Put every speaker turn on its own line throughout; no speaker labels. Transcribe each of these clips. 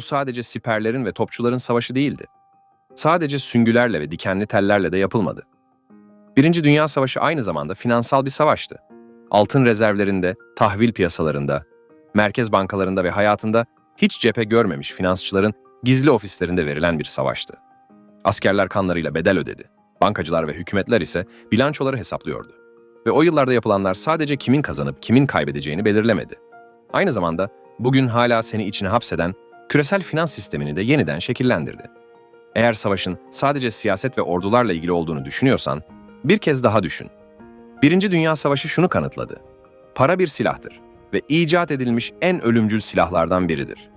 bu sadece siperlerin ve topçuların savaşı değildi. Sadece süngülerle ve dikenli tellerle de yapılmadı. Birinci Dünya Savaşı aynı zamanda finansal bir savaştı. Altın rezervlerinde, tahvil piyasalarında, merkez bankalarında ve hayatında hiç cephe görmemiş finansçıların gizli ofislerinde verilen bir savaştı. Askerler kanlarıyla bedel ödedi. Bankacılar ve hükümetler ise bilançoları hesaplıyordu. Ve o yıllarda yapılanlar sadece kimin kazanıp kimin kaybedeceğini belirlemedi. Aynı zamanda bugün hala seni içine hapseden küresel finans sistemini de yeniden şekillendirdi. Eğer savaşın sadece siyaset ve ordularla ilgili olduğunu düşünüyorsan, bir kez daha düşün. Birinci Dünya Savaşı şunu kanıtladı. Para bir silahtır ve icat edilmiş en ölümcül silahlardan biridir.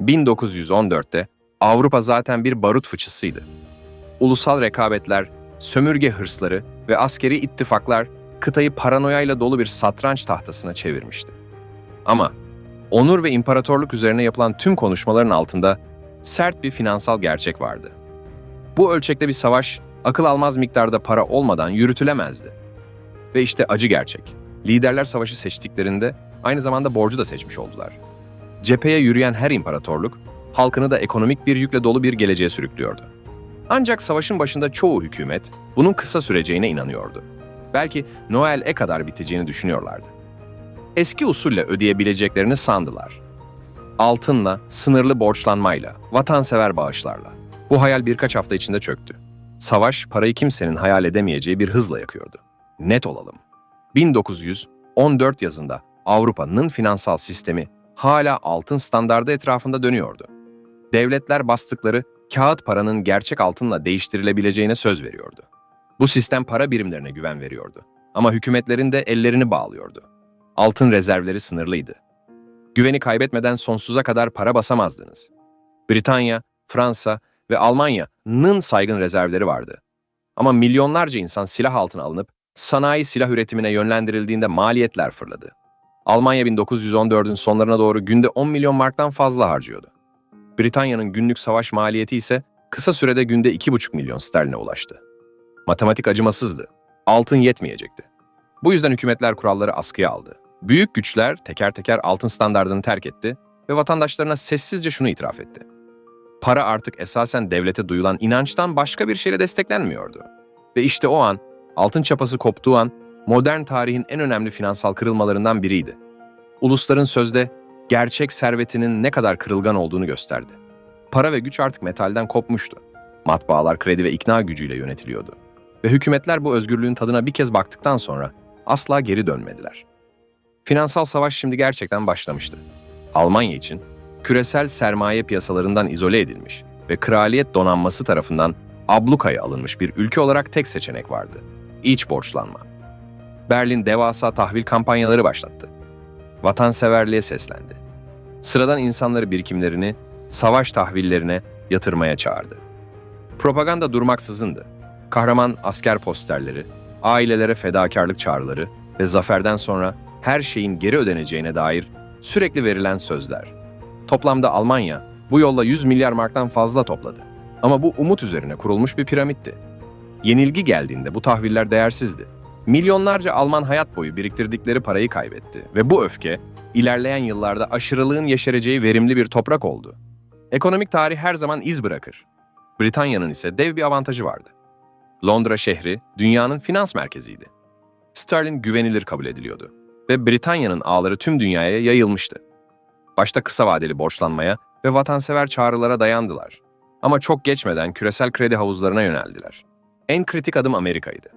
1914'te Avrupa zaten bir barut fıçısıydı. Ulusal rekabetler, sömürge hırsları ve askeri ittifaklar kıtayı paranoyayla dolu bir satranç tahtasına çevirmişti. Ama onur ve imparatorluk üzerine yapılan tüm konuşmaların altında sert bir finansal gerçek vardı. Bu ölçekte bir savaş akıl almaz miktarda para olmadan yürütülemezdi. Ve işte acı gerçek. Liderler savaşı seçtiklerinde aynı zamanda borcu da seçmiş oldular. Cepheye yürüyen her imparatorluk, halkını da ekonomik bir yükle dolu bir geleceğe sürüklüyordu. Ancak savaşın başında çoğu hükümet bunun kısa süreceğine inanıyordu. Belki Noel'e kadar biteceğini düşünüyorlardı. Eski usulle ödeyebileceklerini sandılar. Altınla, sınırlı borçlanmayla, vatansever bağışlarla. Bu hayal birkaç hafta içinde çöktü. Savaş parayı kimsenin hayal edemeyeceği bir hızla yakıyordu. Net olalım. 1914 yazında Avrupa'nın finansal sistemi hala altın standardı etrafında dönüyordu. Devletler bastıkları kağıt paranın gerçek altınla değiştirilebileceğine söz veriyordu. Bu sistem para birimlerine güven veriyordu. Ama hükümetlerin de ellerini bağlıyordu. Altın rezervleri sınırlıydı. Güveni kaybetmeden sonsuza kadar para basamazdınız. Britanya, Fransa ve Almanya'nın saygın rezervleri vardı. Ama milyonlarca insan silah altına alınıp sanayi silah üretimine yönlendirildiğinde maliyetler fırladı. Almanya 1914'ün sonlarına doğru günde 10 milyon marktan fazla harcıyordu. Britanya'nın günlük savaş maliyeti ise kısa sürede günde 2,5 milyon sterline ulaştı. Matematik acımasızdı. Altın yetmeyecekti. Bu yüzden hükümetler kuralları askıya aldı. Büyük güçler teker teker altın standardını terk etti ve vatandaşlarına sessizce şunu itiraf etti. Para artık esasen devlete duyulan inançtan başka bir şeyle desteklenmiyordu. Ve işte o an, altın çapası koptuğu an, modern tarihin en önemli finansal kırılmalarından biriydi. Ulusların sözde gerçek servetinin ne kadar kırılgan olduğunu gösterdi. Para ve güç artık metalden kopmuştu. Matbaalar kredi ve ikna gücüyle yönetiliyordu. Ve hükümetler bu özgürlüğün tadına bir kez baktıktan sonra asla geri dönmediler. Finansal savaş şimdi gerçekten başlamıştı. Almanya için küresel sermaye piyasalarından izole edilmiş ve kraliyet donanması tarafından ablukaya alınmış bir ülke olarak tek seçenek vardı. İç borçlanma. Berlin devasa tahvil kampanyaları başlattı. Vatanseverliğe seslendi. Sıradan insanları birikimlerini savaş tahvillerine yatırmaya çağırdı. Propaganda durmaksızındı. Kahraman asker posterleri, ailelere fedakarlık çağrıları ve zaferden sonra her şeyin geri ödeneceğine dair sürekli verilen sözler. Toplamda Almanya bu yolla 100 milyar marktan fazla topladı. Ama bu umut üzerine kurulmuş bir piramitti. Yenilgi geldiğinde bu tahviller değersizdi. Milyonlarca Alman hayat boyu biriktirdikleri parayı kaybetti ve bu öfke ilerleyen yıllarda aşırılığın yeşereceği verimli bir toprak oldu. Ekonomik tarih her zaman iz bırakır. Britanya'nın ise dev bir avantajı vardı. Londra şehri dünyanın finans merkeziydi. Sterlin güvenilir kabul ediliyordu ve Britanya'nın ağları tüm dünyaya yayılmıştı. Başta kısa vadeli borçlanmaya ve vatansever çağrılara dayandılar. Ama çok geçmeden küresel kredi havuzlarına yöneldiler. En kritik adım Amerika'ydı.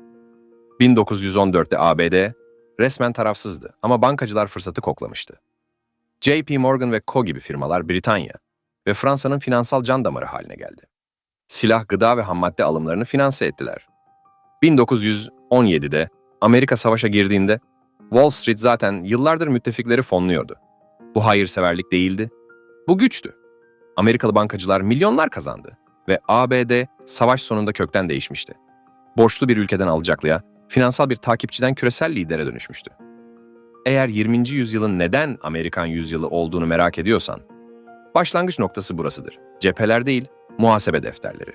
1914'te ABD resmen tarafsızdı ama bankacılar fırsatı koklamıştı. JP Morgan ve Co gibi firmalar Britanya ve Fransa'nın finansal can damarı haline geldi. Silah, gıda ve hammadde alımlarını finanse ettiler. 1917'de Amerika savaşa girdiğinde Wall Street zaten yıllardır müttefikleri fonluyordu. Bu hayırseverlik değildi, bu güçtü. Amerikalı bankacılar milyonlar kazandı ve ABD savaş sonunda kökten değişmişti. Borçlu bir ülkeden alacaklıya, finansal bir takipçiden küresel lidere dönüşmüştü. Eğer 20. yüzyılın neden Amerikan yüzyılı olduğunu merak ediyorsan, başlangıç noktası burasıdır. Cepheler değil, muhasebe defterleri.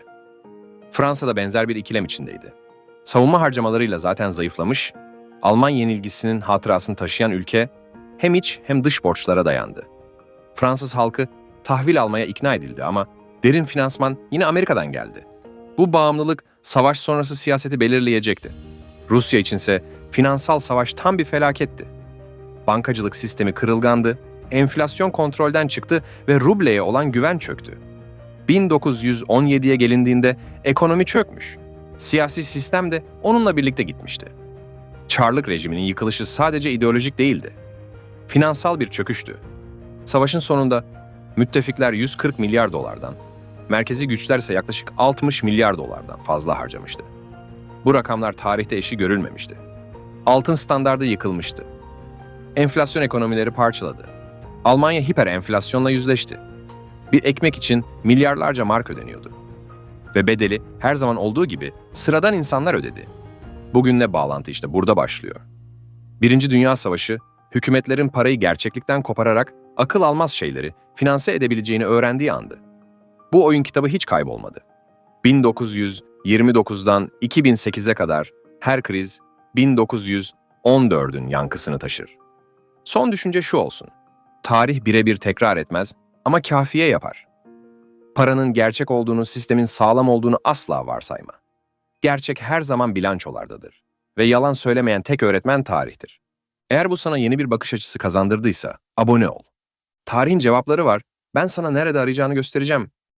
Fransa da benzer bir ikilem içindeydi. Savunma harcamalarıyla zaten zayıflamış, Alman yenilgisinin hatırasını taşıyan ülke hem iç hem dış borçlara dayandı. Fransız halkı tahvil almaya ikna edildi ama derin finansman yine Amerika'dan geldi. Bu bağımlılık savaş sonrası siyaseti belirleyecekti. Rusya içinse finansal savaş tam bir felaketti. Bankacılık sistemi kırılgandı, enflasyon kontrolden çıktı ve rubleye olan güven çöktü. 1917'ye gelindiğinde ekonomi çökmüş. Siyasi sistem de onunla birlikte gitmişti. Çarlık rejiminin yıkılışı sadece ideolojik değildi. Finansal bir çöküştü. Savaşın sonunda müttefikler 140 milyar dolardan, merkezi güçler ise yaklaşık 60 milyar dolardan fazla harcamıştı. Bu rakamlar tarihte eşi görülmemişti. Altın standardı yıkılmıştı. Enflasyon ekonomileri parçaladı. Almanya hiper enflasyonla yüzleşti. Bir ekmek için milyarlarca mark ödeniyordu. Ve bedeli her zaman olduğu gibi sıradan insanlar ödedi. Bugünle bağlantı işte burada başlıyor. Birinci Dünya Savaşı, hükümetlerin parayı gerçeklikten kopararak akıl almaz şeyleri finanse edebileceğini öğrendiği andı. Bu oyun kitabı hiç kaybolmadı. 1929'dan 2008'e kadar her kriz 1914'ün yankısını taşır. Son düşünce şu olsun. Tarih birebir tekrar etmez ama kafiye yapar. Paranın gerçek olduğunu, sistemin sağlam olduğunu asla varsayma. Gerçek her zaman bilançolardadır ve yalan söylemeyen tek öğretmen tarihtir. Eğer bu sana yeni bir bakış açısı kazandırdıysa abone ol. Tarihin cevapları var. Ben sana nerede arayacağını göstereceğim.